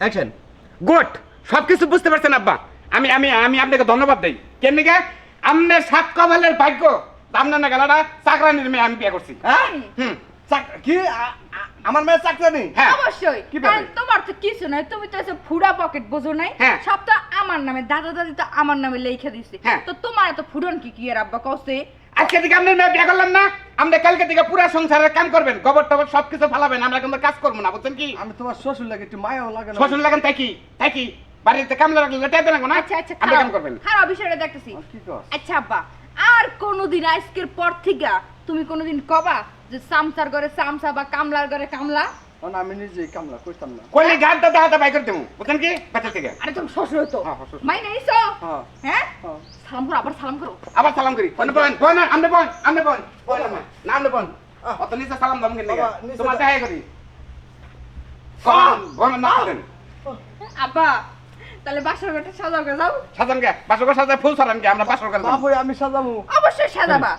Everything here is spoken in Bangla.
অ্যাকশন গুড সবকিছু বুঝতে পারছেন আব্বা। আমি আমি আমি আপনাকে ধন্যবাদ দেই। কেমনি গে আপনার সাত কপালের ভাগ্য। আপনার না গেলাটা চাকরানির মেয়ে আমি বিয়ে করছি। হ্যাঁ? হুম। কি? আমার মেয়ে চাকরানি? হ্যাঁ। অবশ্যই? কারণ তোমার তো কিছু নাই তুমি তো এসে ফুডা পকেট বোঝো নাই। হ্যাঁ। সব তো আমার নামে দাদা দাদি তো আমার নামে লিখে দিছে। হ্যাঁ। তো তোমার তো ফুডন কি কি এর আব্বা কসে আজকে থেকে আপনার মেয়ে বিয়ে করলাম না। আমরা কালকে থেকে পুরো সংসারের কাম করবেন গোবর টবর সবকিছু ফালাবেন আমরা কিন্তু কাজ করব না বুঝছেন কি? আমি তোমার শ্বশুর লাগে একটু মায়াও লাগে না? শ্বশুর লাগান তাই কি? তাই কি? বাড়িতে কামলা রাখলে লেটে দেন না? আচ্ছা আচ্ছা আপনি কাম করবেন। খারাপ বিষয়টা দেখতেছি। আচ্ছা আব্বা আর কোনোদিন আজকের পর থেকে তুমি কোনোদিন কবা যে সামসার ঘরে সামসা বা কামলার ঘরে কামলা? আমি নিজেই কামলা করতাম না। কইলে গাছ দাদা হাতে বাই করে দেবো বুঝছেন কি? বাচ্চা থেকে। আরে তুমি শ্বশুর হতো হ্যাঁ, শ্বশুর। মাই নাইছো হ্যাঁ। সালাম করো আবার সালাম করো। আবার সালাম করি। বলেন বলেন আপনি বলেন আপনি বলেন বলেন না না আপনি বলেন অত নিচে সালাম দাম কিনে বাবা, নিচে তোমার দা- দেখা করি। বলেন, বলেন না বলেন আব্বা তাহলে বাসার ঘরটা সাজাও গে যাও। সাজান গে বাসর সাজায় ফুল সাজান গে আমরা বাসর গেলাম আমি সাজাবো। অবশ্যই সাজাবা।